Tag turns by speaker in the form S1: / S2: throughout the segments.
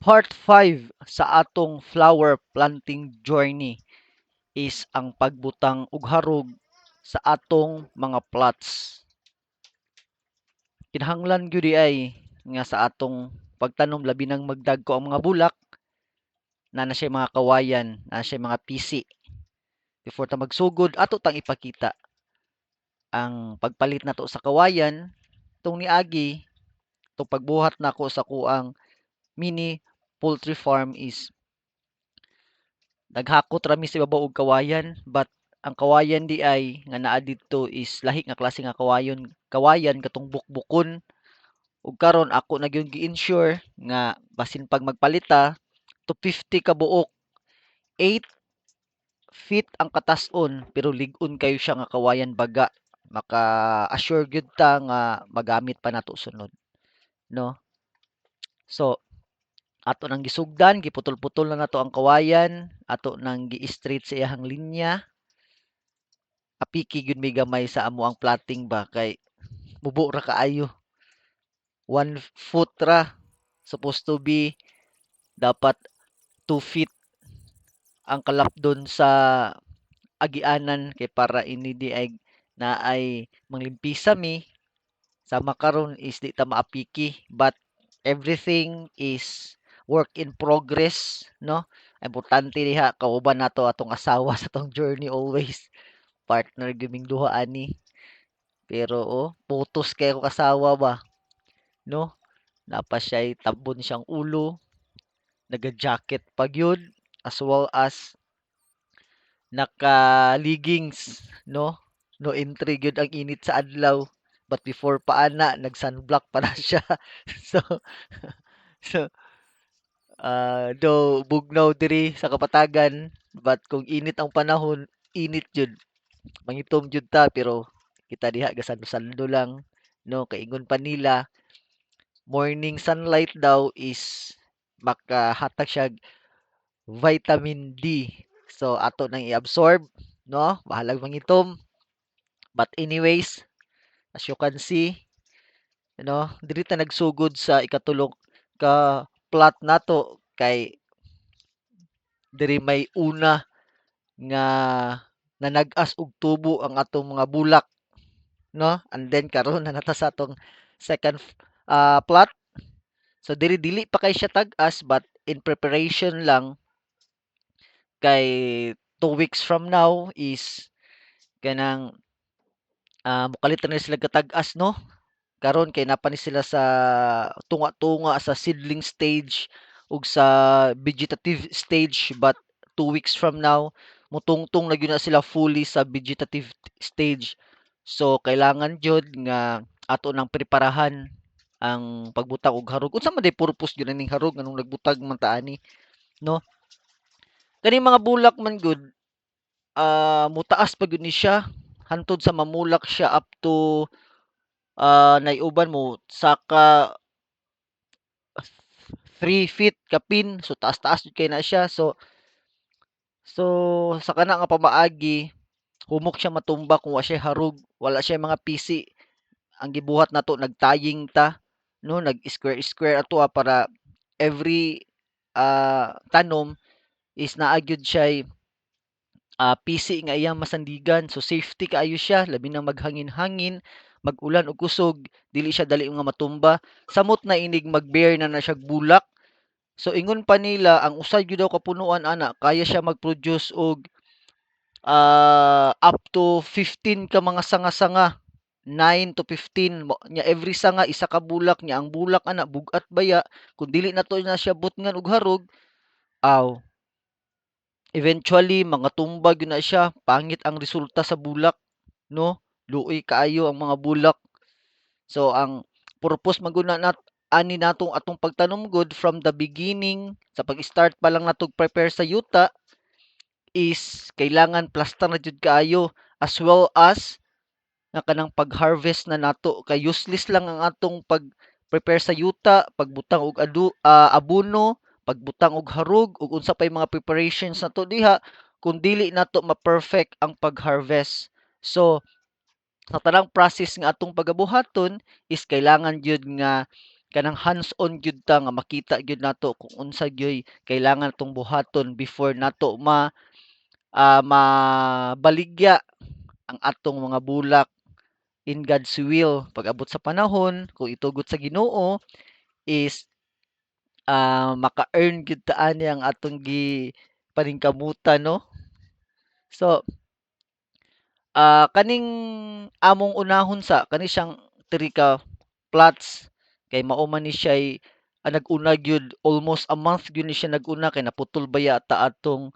S1: Part 5 sa atong flower planting journey is ang pagbutang og harog sa atong mga plots. Kinahanglan gyud ay nga sa atong pagtanom labi nang magdagko ang mga bulak na na mga kawayan, na siya mga pisi. Before ta magsugod, ato tang ipakita ang pagpalit nato sa kawayan tong niagi tong pagbuhat nako sa kuang mini poultry farm is naghakot rami sa ibabaw og kawayan but ang kawayan di ay nga naa didto is lahi nga klase nga kawayon kawayan katong bukbukon. Ug karon ako na gyud gi-insure nga basin pag magpalita to 50 ka buok 8 feet ang katas-on pero lig-on kayo siya nga kawayan baga. Maka assure gyud ta nga magamit pa nato sunod no? So ato nang gisugdan giputol-putol na nato ang kawayan ato nang gi-straight sa iyahang linya. Apiki gyud may gamay sa amo ang plotting ba kay mubo ra kaayo. One foot ra supposed to be dapat 2 feet ang kalapdon sa agianan kay para ini di ay na ay manglimpisa mi. Sa makaron is di ta maapiki but everything is work in progress no? Importante diha kauban nato atong asawa sa tong journey always. Partner giming duha ani. Pero oh putos kay ko kasawa ba no? Napa siya tabon siyang ulo. Naga-jacket pa gyud as well as naka leggings no? No entry gyud ang init sa adlaw. But before pa ana nag sunblock pa na siya. So so uh, do bugnaw diri sa kapatagan but kung init ang panahon init jud mangitom jud ta pero kita diha gasando-sando lang no? Kay ingon pa nila morning sunlight daw is makahatag siya vitamin D. So ato nang i-absorb no? Bahalag mangitom. But anyways as you can see you know diri ta nagsugod sa ikatulog ka plot nato kay diri may una nga nanag-as og tubo ang atong mga bulak no? And then karon na nata sa atong second uh, plot. So diri dili pa kay siya tag-as but in preparation lang kay two weeks from now is kanang uh, mukalit na sila katag-as no karon kay napa ni sila sa tunga-tunga sa seedling stage ug sa vegetative stage but two weeks from now mutungtong na na sila fully sa vegetative stage. So kailangan jud nga ato nang preparahan ang pagbutang og harog. Unsa man day purpose gyud ning harog nganong nagbutag man ta ani no? Kani mga bulak man gud uh, mutaas pa gyud ni siya. Hantod sa mamulak siya up to uh, naiuban mo saka 3 feet kapin so taas-taas jud kay na siya. So So, sa kana nga pamaagi, humok siya matumba. Kung wa siya harug, wala siya mga pisi. Ang gibuhat nato nagtaying ta, no, nag square square ato ah, para every uh, tanom is naagyod siya uh, pisi nga iyang masandigan. So safety kaayo siya, labi na maghangin-hangin, magulan og kusog, dili siya dali nga matumba. Samot na inig magbear na na siya bulak, So ingon pa nila ang usay gyud daw kapunuan ana kaya siya mag-produce og uh, up to 15 ka mga sanga-sanga. 9 to 15 nya every sanga isa ka bulak nya ang bulak ana bugat baya kun dili na to na siya butngan og harog aw. Eventually mga tumbag na siya. Pangit ang resulta sa bulak no luoy kaayo ang mga bulak so ang purpose maguna nat ani natong atong pagtanom good from the beginning sa pag-start pa lang natog prepare sa yuta is kailangan plaster na jud kaayo as well as nga kanang pag-harvest na nato kay useless lang ang atong pag prepare sa yuta, pagbutang og adu, uh, abono, pagbutang og harog ug unsa pay mga preparations nato diha kung dili nato ma-perfect ang pag-harvest. So sa tanang process nga atong pagabuhaton is kailangan jud nga kanang hands-on gyud ta nga makita gyud nato kung unsa gyoy kailangan natong buhaton before nato ma ah, mabaligya ang atong mga bulak in God's will. Pag-abot sa panahon, kung itugot sa Ginoo is ah, maka-earn gyud ta ani ang atong gi paningkamutan no. So ah, kaning among unahon sa kani siyang diri ka kay mao man ni siya'y ah, nag-una almost a month gyud ni siya nag-una kay naputol ba yata atong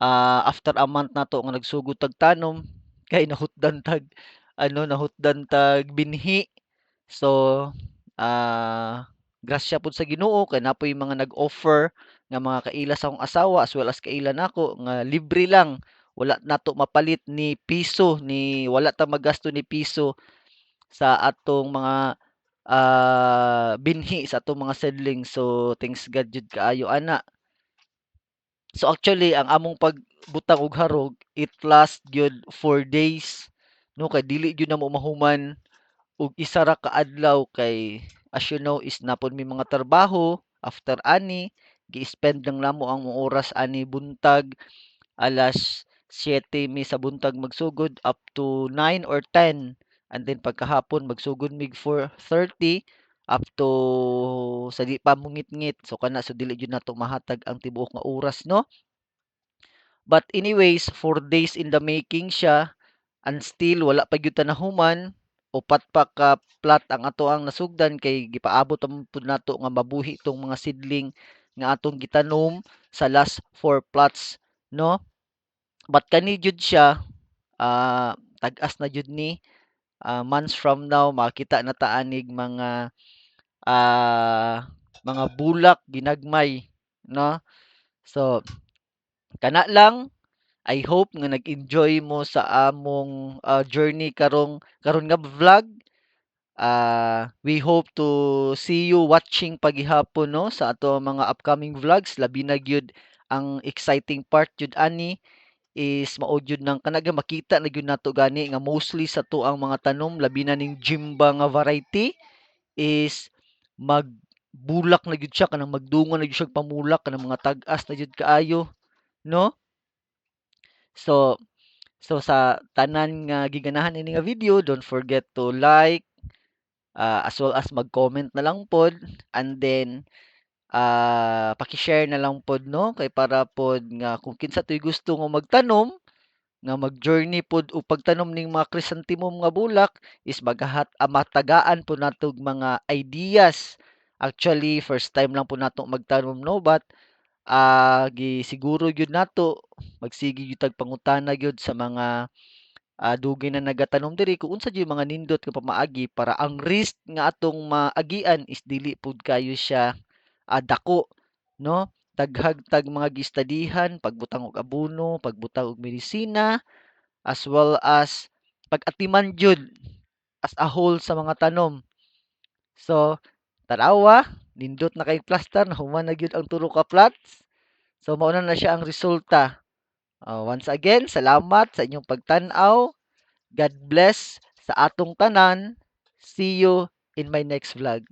S1: ah, after a month nato nga nagsugod tag tanom kay nahutdan tag ano nahutdan tag binhi. So ah, grasya pod sa Ginoo kay napoy mga nag-offer nga mga kaila sa akong asawa as well as kaila nako nga libre lang wala nato mapalit ni piso ni wala ta maggasto ni piso sa atong mga ah, binhi sa atong mga seedlings. So thanks God jud kaayo ana. So actually ang among pagbutang og harog it last gyud 4 days no kay dili gyud namo mahuman og isa ra ka adlaw kay as you know is napon mi mga trabaho after ani gi-spend lang namo ang oras ani buntag alas 7 mi sa buntag magsugod up to 9 or 10 and then pagkahapon magsugod mig 4:30 up to sa di pa mungit-ngit so kana so dili gyud nato mahatag ang tibuok nga oras no. But anyways 4 days in the making siya and still wala pa gyud ta nahuman upat pa ka plot ang atoang nasugdan kay gipaabot man pud nato nga mabuhi tong mga seedling nga atong gitanom sa last 4 plots no. But kani jud siya ah, tag-as na jud ni ah, months from now makita na ta anig mga ah, mga bulak ginagmay no. So kana lang I hope nga nag-enjoy mo sa among ah, journey karong karon nga vlog. Ah, we hope to see you watching paghihapon no sa ato mga upcoming vlogs labi na gyud ang exciting part jud ani is mao jud nang kanaga makita na gyud nato gani nga mostly sa tuang mga tanom labi na ning Jimba nga variety is magbulak na gyud siya kanang magdungan na gyud siya pamulak kanang mga tag-as na jud kaayo no. So so sa tanan nga giganahan ini nga video don't forget to like ah, as well as mag-comment na lang pod and then ah, paki-share na lang pod no? Kay para pod nga kung kinsa to'y gusto nga magtanom nga mag-journey pod og pagtanom ning mga chrysanthemum nga bulak is magahat ah, matagaan po nato og mga ideas. Actually first time lang po nato magtanom no? But ah, gisiguro gyud nato magsigi gyud tag pangutana gyud sa mga ah, dugay na nagatanom diri. Kung unsa gyud mga nindot nga pamaagi para ang risk nga atong maagian is dili pud kayo siya ah, dako no. Daghag tag mga gistudyhan, pagbutang og abono, pagbutang og medisina, as well as pag-atiman jud as a whole sa mga tanom. So tan-awa nindot na kay plaster nahuman na gyud ang tulo ka plots. So mao na siya ang resulta. Ah, once again salamat sa inyong pagtan-aw. God bless sa atong tanan. See you in my next vlog.